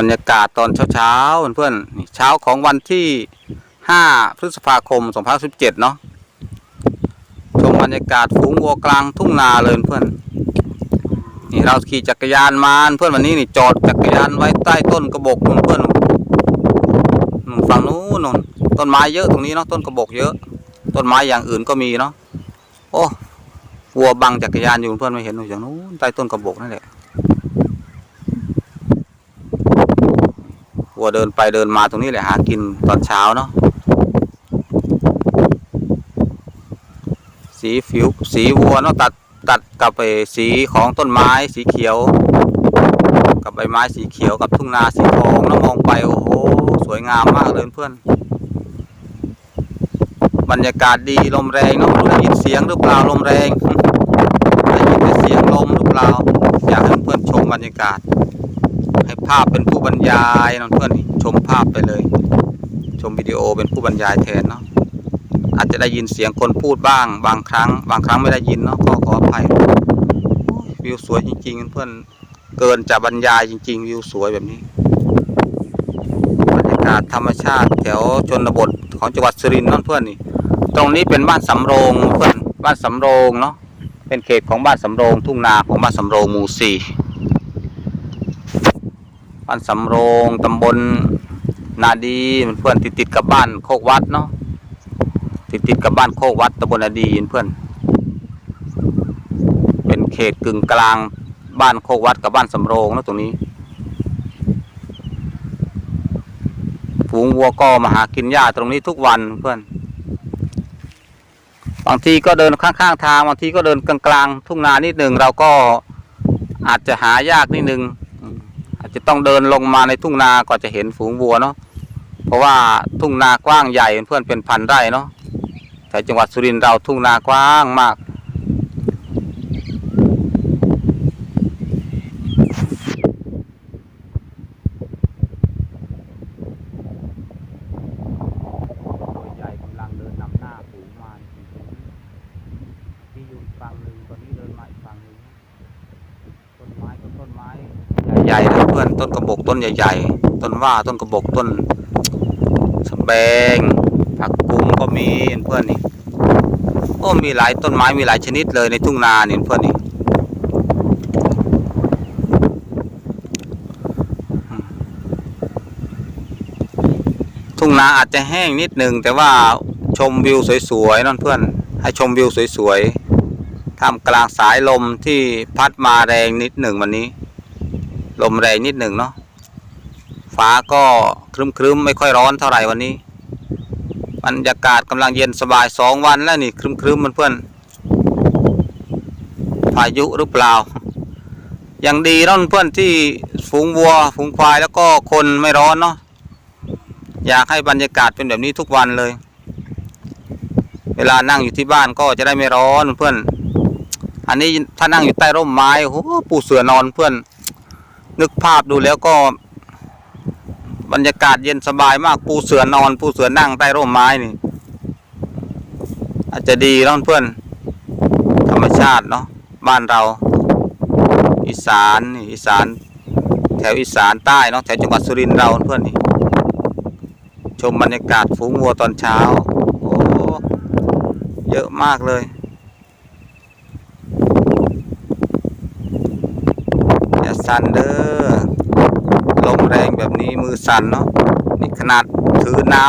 บรรยากาศตอนเช้าๆเพื่อนๆนี่เช้าของวันที่ 5 พฤษภาคม 2017 เนาะชมบรรยากาศฝูงวัวกลางทุ่งนาเลยเพื่อนนี่เราขี่จักรยานมาเพื่อนวันนี้นี่จอดจักรยานไว้ใต้ต้นกระบอกเพื่อนนฝั่งนู้นนต้นไม้เยอะตรงนี้เนาะต้นกระบอกเยอะ ต้นไม้อย่างอื่นก็มีเนาะโอ้วัวบังจักรยานอยู่เพื่อนไม่เห็นอยู่อย่างนู้นใต้ต้นกระบอกนั่นแหละ วัวเดินไปเดินมาตรงนี้แหละหากินตอนเช้าเนาะสีผิวสีวัวเนาะตัดตัดกับไอ้สีของต้นไม้สีเขียว กับใบไม้สีเขียวกับทุ่งนาสีทองแล้วมองไปโอ้โหสวยงามมากเลยเพื่อนบรรยากาศดีลมแรงเนาะได้ยินเสียงหรือเปล่าลมแรงได้ยินแต่เสียงลมหรือเปล่าอยากให้เพื่อนชมบรรยากาศ ภาพเป็นผู้บรรยายนะเพื่อนชมภาพไปเลย ชมวิดีโอเป็นผู้บรรยายแทนเนาะอาจจะได้ยินเสียงคนพูดบ้าง บางครั้ง บางครั้งไม่ได้ยินเนาะก็ขออภัยโอ้ยวิวสวยจริง ๆ เพื่อนเกินจะบรรยายจริง ๆ วิวสวยแบบนี้บรรยากาศธรรมชาติแถวชนบทของจังหวัดสุรินทร์นั่นเพื่อนนี่ตรงนี้เป็นบ้านสำโรงเพื่อนบ้านสำโรงเนาะเป็นเขตของบ้านสำโรง ทุ่งนาของบ้านสำโรงหมู่สี่ บ้านสำโรงตำบลนาดีมันเพื่อนติดติดกับบ้านโคกวัดเนาะติดติดกับบ้านโคกวัดตำบลนาดีเพื่อน เป็นเขตกึ่งกลางบ้านโคกวัดกับบ้านสำโรงนะตรงนี้ฝูงวัวก็มาหากินหญ้าตรงนี้ทุกวันเพื่อน บางทีก็เดินข้างๆทางบางทีก็เดินกลางๆทุ่งนานิดหนึ่งเราก็อาจจะหายากนิดหนึ่ง จะต้องเดินลงมาในทุ่งนาก็จะเห็นฝูงวัวเนาะเพราะว่าทุ่งนากว้างใหญ่เพื่อนเป็นพันไร่เนาะแต่จังหวัดสุรินทร์เราทุ่งนากว้างมาก ตัวใหญ่กำลังเดินนำหน้าฝูงมาที่อยู่ฝั่งหนึ่งตอนนี้เดินมาอีกฝั่งหนึ่งต้นไม้ก็ต้นไม้ ใหญ่ๆนะเพื่อนต้นกระบอกต้นใหญ่ๆ ต้นว่าต้นกระบอกต้นสแบงผักกุมก็มีเพื่อนนี่โอ้มีหลายต้นไม้มีหลายชนิดเลยในทุ่งนาเนี่เพื่อนนี่ทุ่งนาอาจจะแห้งนิดหนึ่งแต่ว่าชมวิวสวยๆนั่นเพื่อน ให้ชมวิวสวยๆท่ามกลางสายลมที่พัดมาแรงนิดหนึ่งวันนี้ ลมแรงนิดหนึ่งเนาะฟ้าก็ครึ้มครึ้มๆไม่ค่อยร้อนเท่าไหร่วันนี้บรรยากาศกำลังเย็นสบายสองวันแล้วนี่ครึ้มครึ้มมันเพื่อนพายุหรือเปล่าอย่างดีเนาะเพื่อนที่ฝูงวัวฝูงควายแล้วก็คนไม่ร้อนเนาะอยากให้บรรยากาศเป็นแบบนี้ทุกวันเลย เวลานั่งอยู่ที่บ้านก็จะได้ไม่ร้อนเพื่อน อันนี้ถ้านั่งอยู่ใต้ร่มไม้โอ้โหปูเสือนอนเพื่อน นึกภาพดูแล้วก็บรรยากาศเย็นสบายมากปูเสือนอน ปูเสือนั่งใต้ร่มไม้นี่ อาจจะดีเนาะเพื่อน ธรรมชาติเนาะบ้านเรา อีสานนี่อีสาน แถวอีสานใต้เนาะแถวจังหวัดสุรินทร์เราเพื่อนนี่ชมบรรยากาศฝูงวัวตอนเช้า โอ้เยอะมากเลย อย่า สั่นเด้อลมแรงแบบนี้มือสั่นเนาะนี่ขนาดถือน้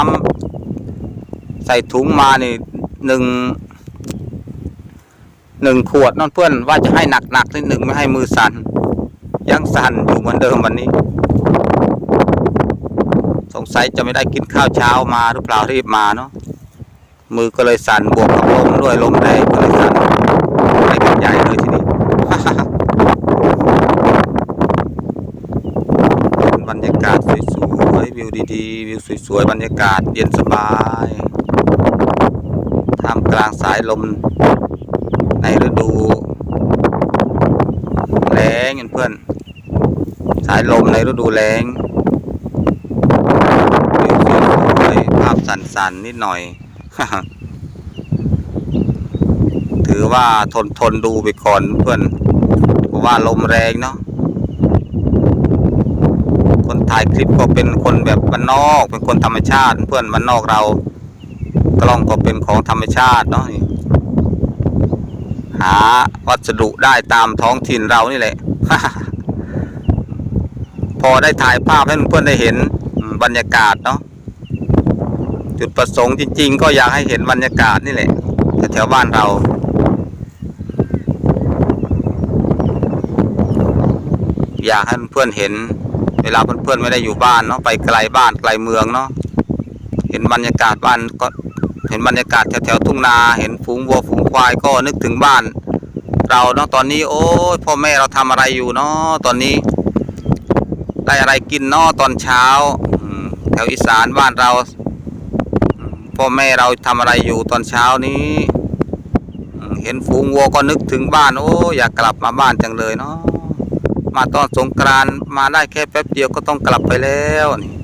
ำใส่ถุงมานี่หนึ่งหนึ่งขวดนั่นเพื่อนว่าจะให้หนักๆนิดหนึ่งไม่ให้มือสั่นยังสั่นอยู่เหมือนเดิมวันนี้ สงสัยจะไม่ได้กินข้าวเช้ามาหรือเปล่ารีบมาเนาะมือก็เลยสั่นบวกกับลมด้วยลมแรงก็เลยสั่นไปกันใหญ่เลยทีนี้บรรยากาศสวยๆวิว ดีๆ วิวสวยๆ บรรยากาศเย็นสบาย ท่ามกลางสายลม ในฤดูแล้งเพื่อน สายลมในฤดูแล้งวิวสวยๆภาพสั่นๆ นิดหน่อย ถือว่าทนทนดูไปก่อนเพื่อน เพราะว่าลมแรงเนาะ คนถ่ายคลิปก็เป็นคนแบบบ้านนอก เป็นคนธรรมชาติ เพื่อนบ้านนอกเรา กล้องก็เป็นของธรรมชาติเนาะหาวัสดุได้ตามท้องถิ่นเรานี่แหละ พอได้ถ่ายภาพให้เพื่อนได้เห็นบรรยากาศเนาะจุดประสงค์จริง ๆ ก็อยากให้เห็นบรรยากาศนี่แหละแถวๆบ้านเราอยากให้เพื่อนเห็น เวลาเพื่อนๆไม่ได้อยู่บ้านเนาะไปไกลบ้านไกลเมืองเนาะเห็นบรรยากาศบ้านก็เห็นบรรยากาศแถวๆทุ่งนา เห็นฝูงวัวฝูงควายก็นึกถึงบ้าน เราเนาะตอนนี้ โอ้ยพ่อแม่เราทำอะไรอยู่เนาะตอนนี้ ได้อะไรกินเนาะตอนเช้าแถวอีสานบ้านเราพ่อแม่เราทำอะไรอยู่ตอนเช้านี้ เห็นฝูงวัวก็นึกถึงบ้าน โอ้อยากกลับมาบ้านจังเลยเนาะ มาตอนสงกรานมาได้แค่แป๊บเดียวก็ต้องกลับไปแล้วนี่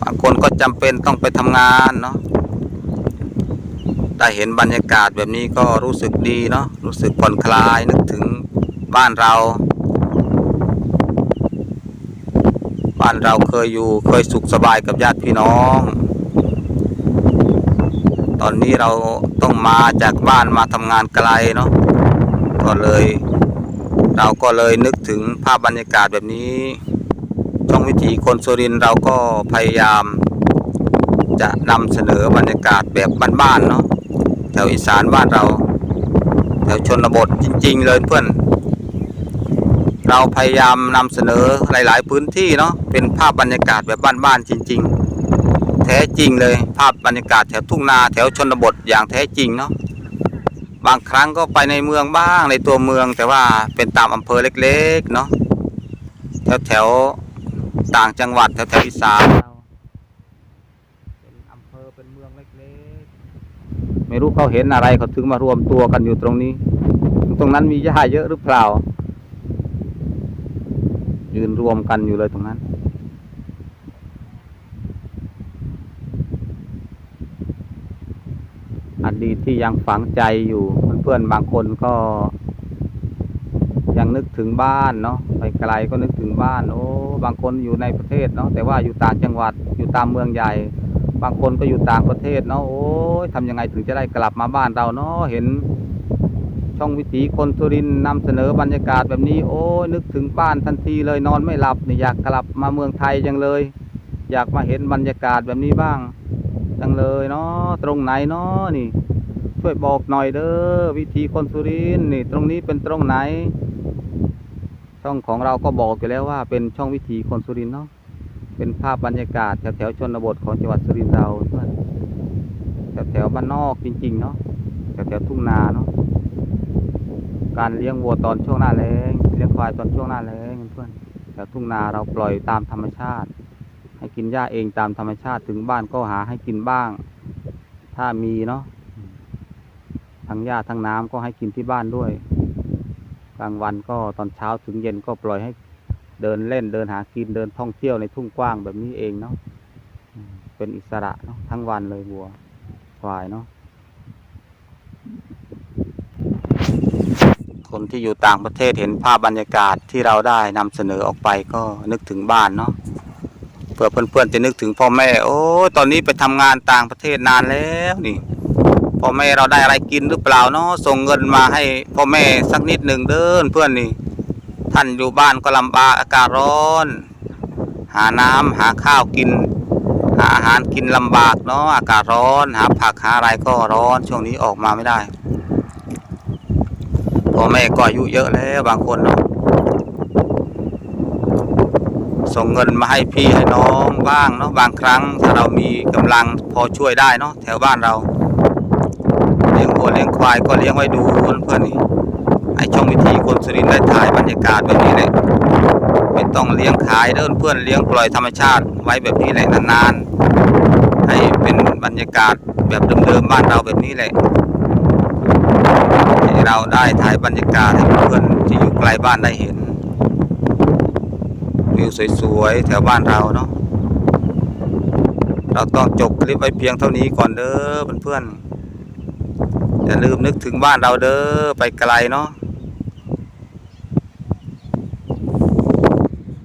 บางคนก็จำเป็นต้องไปทำงานเนาะได้เห็นบรรยากาศแบบนี้ก็รู้สึกดีเนาะรู้สึกผ่อนคลายนึกถึงบ้านเรา บ้านเราเคยอยู่เคยสุขสบายกับญาติพี่น้อง ตอนนี้เราต้องมาจากบ้านมาทำงานไกลเนาะก็เลย เราก็เลยนึกถึงภาพบรรยากาศแบบนี้ ช่องวิถีคนสุรินเราก็พยายาม จะนำเสนอบรรยากาศแบบบ้านๆเนาะแถวอีสานบ้านเราแถวชนบทจริง ๆ เลยเพื่อน เราพยายามนำเสนอหลาย ๆ พื้นที่เนาะเป็นภาพบรรยากาศแบบบ้านๆจริง ๆ แท้จริงเลยภาพบรรยากาศแถวทุ่งนาแถวชนบทอย่างแท้จริงเนาะ บางครั้งก็ไปในเมืองบ้างในตัวเมือง แต่ว่าเป็นตามอำเภอเล็กๆเนาะแถวแถวๆต่างจังหวัดแถวแถวๆอีสานเราเป็นอำเภอเป็นเมืองเล็กๆ ไม่รู้เขาเห็นอะไรเขาถึงมารวมตัวกันอยู่ตรงนี้ ตรงนั้นมีหญ้าเยอะหรือเปล่า ยืนรวมกันอยู่เลยตรงนั้น ดีที่ยังฝังใจอยู่เพื่อนๆบางคนก็ ยังนึกถึงบ้านเนาะไปไกลก็นึกถึงบ้าน โอ้บางคนอยู่ในประเทศเนาะแต่ว่าอยู่ต่างจังหวัดอยู่ตามเมืองใหญ่ บางคนก็อยู่ต่างประเทศเนาะโอ้ยทำยังไงถึงจะได้กลับมาบ้านเราเนาะเห็น ช่องวิถีคนสุรินนำเสนอบรรยากาศแบบนี้ โอ้ยนึกถึงบ้านทันทีเลยนอนไม่หลับนี่อยากกลับมาเมืองไทยจังเลย อยากมาเห็นบรรยากาศแบบนี้บ้าง จังเลยเนาะตรงไหนเนาะนี่ ช่วยบอกหน่อยเด้อวิถีคนสุรินนี่ ตรงนี้เป็นตรงไหน ช่องของเราก็บอกอยู่แล้วว่า เป็นช่องวิถีคนสุรินเนาะเป็นภาพบรรยากาศแถวแถวชนบทของจังหวัดสุรินทร์เราเพื่อนแถวแถวบ้านนอกจริง ๆ เนาะแถวแถวทุ่งนาเนาะการเลี้ยงวัวตอนช่วงหน้าแล้งเลี้ยงควายตอนช่วงหน้าแล้งเพื่อนแถวทุ่งนาเราปล่อยตามธรรมชาติ ให้กินหญ้าเองตามธรรมชาติถึงบ้านก็หาให้กินบ้าง ถ้ามีเนาะทั้งหญ้าทั้งน้ำก็ให้กินที่บ้านด้วย กลางวันก็ตอนเช้าถึงเย็นก็ปล่อยให้เดินเล่นเดินหากินเดินท่องเที่ยวในทุ่งกว้างแบบนี้เองเนาะเป็นอิสระเนาะทั้งวันเลยวัวควายเนาะคนที่อยู่ต่างประเทศเห็นภาพบรรยากาศที่เราได้นำเสนอออกไปก็นึกถึงบ้านเนาะ เพื่อเพื่อนๆจะนึกถึงพ่อแม่ โอ้ตอนนี้ไปทำงานต่างประเทศนานแล้วนี่พ่อแม่เราได้อะไรกินหรือเปล่าเนาะส่งเงินมาให้พ่อแม่สักนิดหนึ่งเดินเพื่อนนี่ ท่านอยู่บ้านก็ลำบากอากาศร้อน หาน้ำหาข้าวกิน หาอาหารกินลำบากเนาะอากาศร้อน หาผักหาอะไรก็ร้อน ช่วงนี้ออกมาไม่ได้พ่อแม่ก็อายุเยอะแล้วบางคนเนาะ ส่งเงินมาให้พี่ให้น้องบ้างเนาะบางครั้งถ้าเรามีกำลังพอช่วยได้เนาะแถวบ้านเราเลี้ยงวัวเลี้ยงควายก็เลี้ยงไว้ดูเพื่อนๆนี่ไอช่องวิธีคนสุรินได้ถ่ายบรรยากาศแบบนี้แหละไม่ต้องเลี้ยงขายเดินเพื่อนเลี้ยงปล่อยธรรมชาติไว้แบบนี้แหละนานๆให้เป็นบรรยากาศแบบเดิมๆบ้านเราแบบนี้แหละให้เราได้ถ่ายบรรยากาศให้เพื่อนที่อยู่ไกลบ้านได้เห็น วิวสวยๆแถวบ้านเราเนาะเราต้องจบคลิปไว้เพียงเท่านี้ก่อนเด้อเพื่อนๆอย่าลืมนึกถึงบ้านเราเด้อไปไกลเนาะ